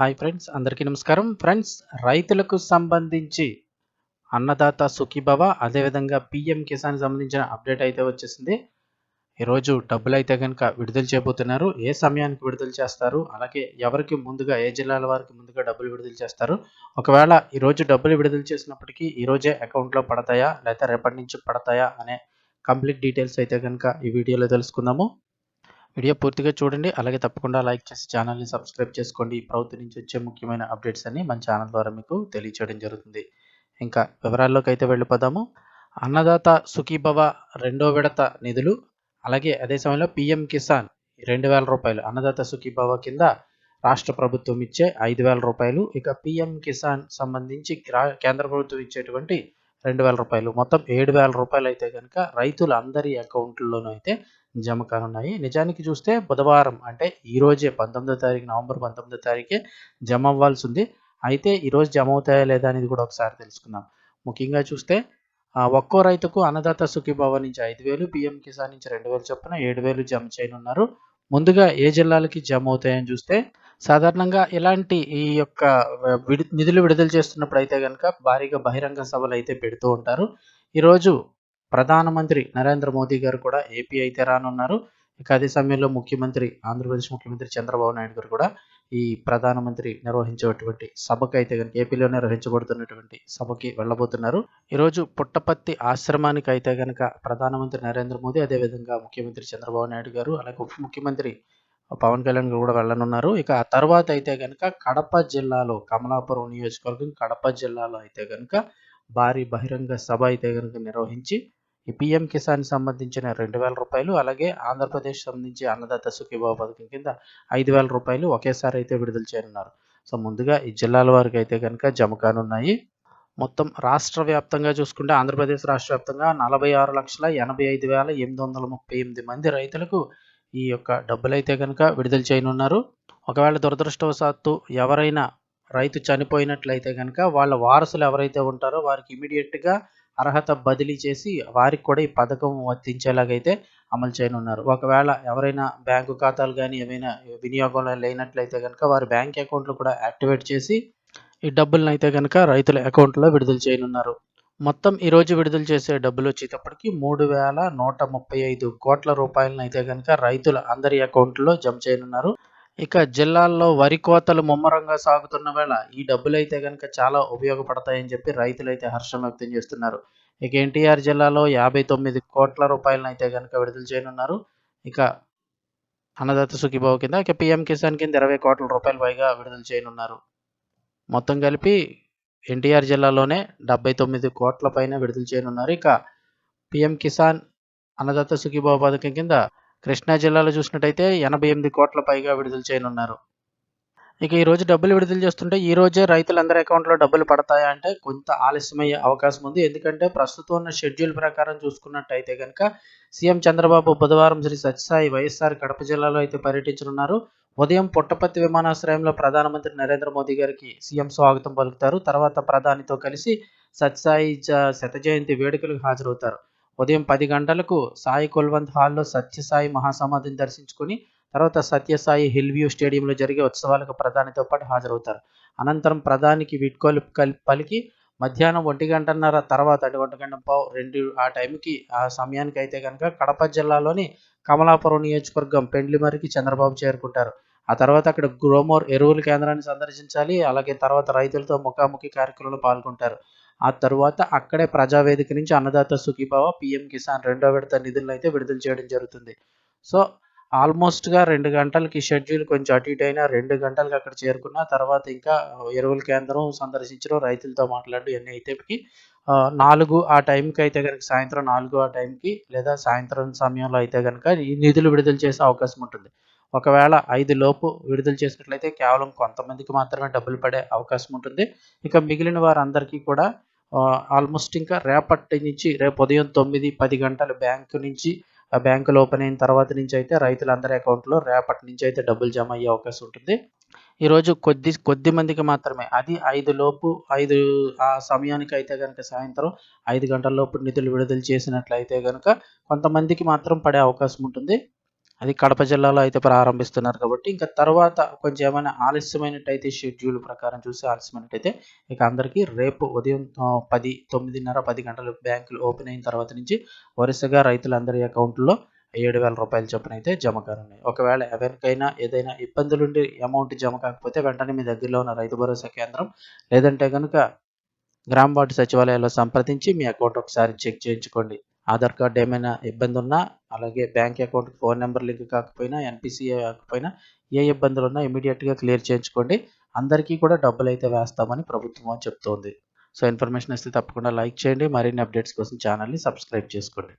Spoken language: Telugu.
హాయ్ ఫ్రెండ్స్ అందరికీ నమస్కారం. ఫ్రెండ్స్ రైతులకు సంబంధించి అన్నదాత సుఖీభవ అదేవిధంగా పిఎం కిసాన్ సంబంధించిన అప్డేట్ అయితే వచ్చేసింది. ఈరోజు డబ్బులు అయితే కనుక విడుదల చేయబోతున్నారు. ఏ సమయానికి విడుదల చేస్తారు? అలాగే ఎవరికి ముందుగా ఏ జిల్లాల వారికి ముందుగా డబ్బులు విడుదల చేస్తారు? ఒకవేళ ఈరోజు డబ్బులు విడుదల చేసినప్పటికీ ఈరోజే అకౌంట్లో పడతాయా? లేకపోతే రేపటి నుంచి పడతాయా? అనే కంప్లీట్ డీటెయిల్స్ అయితే కనుక ఈ వీడియోలో తెలుసుకుందాము. వీడియో పూర్తిగా చూడండి. అలాగే తప్పకుండా లైక్ చేసి ఛానల్ని సబ్స్క్రైబ్ చేసుకోండి. ప్రభుత్వం నుంచి వచ్చే ముఖ్యమైన అప్డేట్స్ అన్ని మన ఛానల్ ద్వారా మీకు తెలియచేయడం జరుగుతుంది. ఇంకా వివరాల్లోకి అయితే వెళ్ళిపోదాము. అన్నదాత సుఖీభవ రెండో విడత నిధులు అలాగే అదే సమయంలో పిఎం కిసాన్ రెండు వేల రూపాయలు. అన్నదాత సుఖీభవ కింద రాష్ట్ర ప్రభుత్వం ఇచ్చే ఐదు వేల రూపాయలు. ఇక పిఎం కిసాన్ సంబంధించి రా- కేంద్ర ప్రభుత్వం ఇచ్చేటువంటి రెండు వేల రూపాయలు. మొత్తం ఏడు వేల రూపాయలు అయితే కనుక రైతులందరి అకౌంట్లలోనూ అయితే జమ కానున్నాయి. నిజానికి చూస్తే బుధవారం అంటే ఈరోజే పంతొమ్మిదో తారీఖు నవంబర్ పంతొమ్మిదో తారీఖే జమ అవ్వాల్సి ఉంది అయితే ఈరోజు జమ అవుతాయా లేదా అనేది కూడా ఒకసారి తెలుసుకుందాం. ముఖ్యంగా చూస్తే ఒక్కో రైతుకు అన్నదాత సుఖీభావ నుంచి ఐదు వేలు పిఎం కిసాన్ నుంచి రెండు వేలు చొప్పున ఏడు వేలు జమ చేయనున్నారు. ముందుగా ఏ జిల్లాలకి జమ అవుతాయని చూస్తే సాధారణంగా ఇలాంటి ఈ యొక్క విడి విడు నిధులు విడుదల చేస్తున్నప్పుడు అయితే కనుక భారీగా బహిరంగ సభలు అయితే పెడుతూ ఉంటారు. ఈరోజు ప్రధానమంత్రి నరేంద్ర మోదీ గారు కూడా ఏపీ అయితే రానున్నారు. ఇక అదే సమయంలో ముఖ్యమంత్రి ఆంధ్రప్రదేశ్ ముఖ్యమంత్రి చంద్రబాబు నాయుడు గారు కూడా ఈ ప్రధానమంత్రి నిర్వహించేటువంటి సభకు అయితే కనుక ఏపీలో నిర్వహించబడుతున్నటువంటి సభకి వెళ్ళబోతున్నారు. ఈరోజు పుట్టపత్తి ఆశ్రమానికి అయితే కనుక ప్రధానమంత్రి నరేంద్ర మోదీ అదేవిధంగా ముఖ్యమంత్రి చంద్రబాబు నాయుడు గారు అలాగే ఉప ముఖ్యమంత్రి పవన్ కళ్యాణ్ కూడా వెళ్ళనున్నారు. ఇక ఆ తర్వాత అయితే కనుక కడప జిల్లాలో కమలాపురం నియోజకవర్గం కడప జిల్లాలో అయితే కనుక భారీ బహిరంగ సభ అయితే కనుక నిర్వహించి ఈ పిఎం కిసాన్ సంబంధించిన రెండు వేల రూపాయలు అలాగే ఆంధ్రప్రదేశ్ సంబంధించి అన్నదాత సుఖీభావ పథకం కింద ఐదు వేల రూపాయలు ఒకేసారి అయితే విడుదల చేయనున్నారు. సో ముందుగా ఈ జిల్లాల వారికి అయితే కనుక జమ కానున్నాయి. మొత్తం రాష్ట్ర వ్యాప్తంగా చూసుకుంటే ఆంధ్రప్రదేశ్ రాష్ట్ర వ్యాప్తంగా నలభై ఆరు లక్షల ఎనభై ఐదు వేల ఎనిమిది వందల ముప్పై ఎనిమిది మంది రైతులకు ఈ యొక్క డబ్బులైతే కనుక విడుదల చేయనున్నారు. ఒకవేళ దురదృష్టవశాత్తు ఎవరైనా రైతు చనిపోయినట్లయితే కనుక వాళ్ళ వారసులు ఎవరైతే ఉంటారో వారికి ఇమీడియట్గా అర్హత బదిలీ చేసి వారికి కూడా ఈ పథకం వర్తించేలాగైతే అమలు చేయనున్నారు. ఒకవేళ ఎవరైనా బ్యాంకు ఖాతాలు కానీ ఏమైనా వినియోగంలో లేనట్లయితే కనుక వారి బ్యాంక్ అకౌంట్లు కూడా యాక్టివేట్ చేసి ఈ డబ్బులను అయితే కనుక రైతుల అకౌంట్లో విడుదల చేయనున్నారు. మొత్తం ఈరోజు విడుదల చేసే డబ్బులు వచ్చేటప్పటికి మూడు వేల నూట ముప్పై ఐదు కోట్ల రూపాయలను అయితే కనుక రైతుల అందరి అకౌంట్లో జమ చేయనున్నారు. ఇక జిల్లాల్లో వరి కోతలు ముమ్మరంగా సాగుతున్న వేళ ఈ డబ్బులు అయితే కనుక చాలా ఉపయోగపడతాయని చెప్పి రైతులు అయితే హర్షం వ్యక్తం చేస్తున్నారు. ఇక ఎన్టీఆర్ జిల్లాలో యాభై తొమ్మిది కోట్ల రూపాయలను అయితే కనుక విడుదల చేయనున్నారు. ఇక అన్నదాత సుఖీభావ కింద ఇక పిఎం కిసాన్ కింద ఇరవై కోట్ల రూపాయల పైగా విడుదల చేయనున్నారు. మొత్తం కలిపి ఎన్టీఆర్ జిల్లాలోనే డెబ్బై తొమ్మిది కోట్ల పైన విడుదల చేయనున్నారు. ఇక పిఎం కిసాన్ అన్నదాత సుఖీభావ పథకం కింద కృష్ణా జిల్లాలో చూసినట్టయితే ఎనభై ఎనిమిది కోట్ల పైగా విడుదల చేయనున్నారు. ఇక ఈ రోజు డబ్బులు విడుదల చేస్తుంటే ఈ రోజే రైతులందరి అకౌంట్లో డబ్బులు పడతాయా అంటే కొంత ఆలస్యమయ్యే అవకాశం ఉంది. ఎందుకంటే ప్రస్తుతం ఉన్న షెడ్యూల్ ప్రకారం చూసుకున్నట్టయితే కనుక సీఎం చంద్రబాబు బుధవారం శ్రీ సత్యసాయి వైఎస్ఆర్ కడప జిల్లాలో అయితే పర్యటించనున్నారు. ఉదయం పుట్టపర్తి విమానాశ్రయంలో ప్రధానమంత్రి నరేంద్ర మోదీ గారికి సీఎం స్వాగతం పలుకుతారు. తర్వాత ప్రధానితో కలిసి సత్యసాయి జ- వేడుకలకు హాజరవుతారు. ఉదయం పది గంటలకు సాయి కుల్వంత్ హాల్లో సత్యసాయి మహాసమాధిని దర్శించుకుని తర్వాత సత్యసాయి హిల్ వ్యూ స్టేడియంలో జరిగే ఉత్సవాలకు ప్రధానితో పాటు హాజరవుతారు. అనంతరం ప్రధానికి వీడ్కోలు కలి పలికి మధ్యాహ్నం ఒంటి గంటన్నర తర్వాత అంటే ఒంటి గంట పావు రెండు ఆ టైంకి ఆ సమయానికి అయితే కనుక కడప జిల్లాలోని కమలాపురం నియోజకవర్గం పెండ్లిమరికి చంద్రబాబు చేరుకుంటారు. ఆ తర్వాత అక్కడ గ్రోమోర్ ఎరువుల కేంద్రాన్ని సందర్శించాలి అలాగే తర్వాత రైతులతో ముఖాముఖి కార్యక్రమంలో పాల్గొంటారు. ఆ తర్వాత అక్కడే ప్రజావేదిక నుంచి అన్నదాత సుఖీభావ పిఎం కిసాన్ రెండో విడత నిధులను అయితే విడుదల చేయడం జరుగుతుంది. సో ఆల్మోస్ట్గా రెండు గంటలకి షెడ్యూల్ కొంచెం అటు ఇటు అయినా రెండు గంటలకు అక్కడ చేరుకున్న తర్వాత ఇంకా ఎరువుల కేంద్రం సందర్శించడం రైతులతో మాట్లాడడం ఇవన్నీ అయితేకి నాలుగు ఆ టైంకి అయితే కనుక సాయంత్రం నాలుగు ఆ టైంకి లేదా సాయంత్రం సమయంలో అయితే కనుక ఈ నిధులు విడుదల చేసే అవకాశం ఉంటుంది. ఒకవేళ ఐదు లోపు విడుదల చేసినట్లయితే కేవలం కొంతమందికి మాత్రమే డబ్బులు పడే అవకాశం ఉంటుంది. ఇక మిగిలిన వారందరికీ కూడా ఆల్మోస్ట్ ఇంకా రేపటి నుంచి రేపు ఉదయం తొమ్మిది పది గంటల బ్యాంకు నుంచి ఆ బ్యాంకులు ఓపెన్ అయిన తర్వాత నుంచి అయితే రైతులందరి అకౌంట్లో రేపటి నుంచి అయితే డబ్బులు జమ అయ్యే అవకాశం ఉంటుంది. ఈరోజు కొద్ది కొద్ది మందికి మాత్రమే అది ఐదు లోపు ఐదు ఆ సమయానికి అయితే కనుక సాయంత్రం ఐదు గంటల లోపు నిధులు విడుదల చేసినట్లయితే కనుక కొంతమందికి మాత్రం పడే అవకాశం ఉంటుంది. అది కడప జిల్లాలో అయితే ప్రారంభిస్తున్నారు కాబట్టి ఇంకా తర్వాత కొంచెం ఏమైనా ఆలస్యమైనట్టయితే షెడ్యూల్ ప్రకారం చూసి ఆలస్యమైనట్టయితే ఇక అందరికీ రేపు ఉదయం పది తొమ్మిదిన్నర పది గంటలు బ్యాంకులు ఓపెన్ అయిన తర్వాత నుంచి వరుసగా రైతులందరి అకౌంట్లో ఏడు వేల రూపాయల చొప్పున అయితే జమ కానున్నాయి. ఒకవేళ ఎవరికైనా ఏదైనా ఇబ్బందులుండి అమౌంట్ జమ కాకపోతే వెంటనే మీ దగ్గరలో ఉన్న రైతు భరోసా కేంద్రం లేదంటే కనుక గ్రామ వార్డు సచివాలయాల్లో సంప్రదించి మీ అకౌంట్ ఒకసారి చెక్ చేయించుకోండి. ఆధార్ కార్డు ఏమైనా ఇబ్బంది ఉన్నా అలాగే బ్యాంక్ అకౌంట్కి ఫోన్ నెంబర్ లింక్ కాకపోయినా ఎన్పిసిఐ కాకపోయినా ఏ ఇబ్బందులు ఉన్నా ఇమీడియట్గా క్లియర్ చేయించుకోండి. అందరికీ కూడా డబ్బులు అయితే వేస్తామని ప్రభుత్వం చెప్తోంది. సో ఇన్ఫర్మేషన్ ఇస్తే తప్పకుండా లైక్ చేయండి. మరిన్ని అప్డేట్స్ కోసం ఛానల్ని సబ్స్క్రైబ్ చేసుకోండి.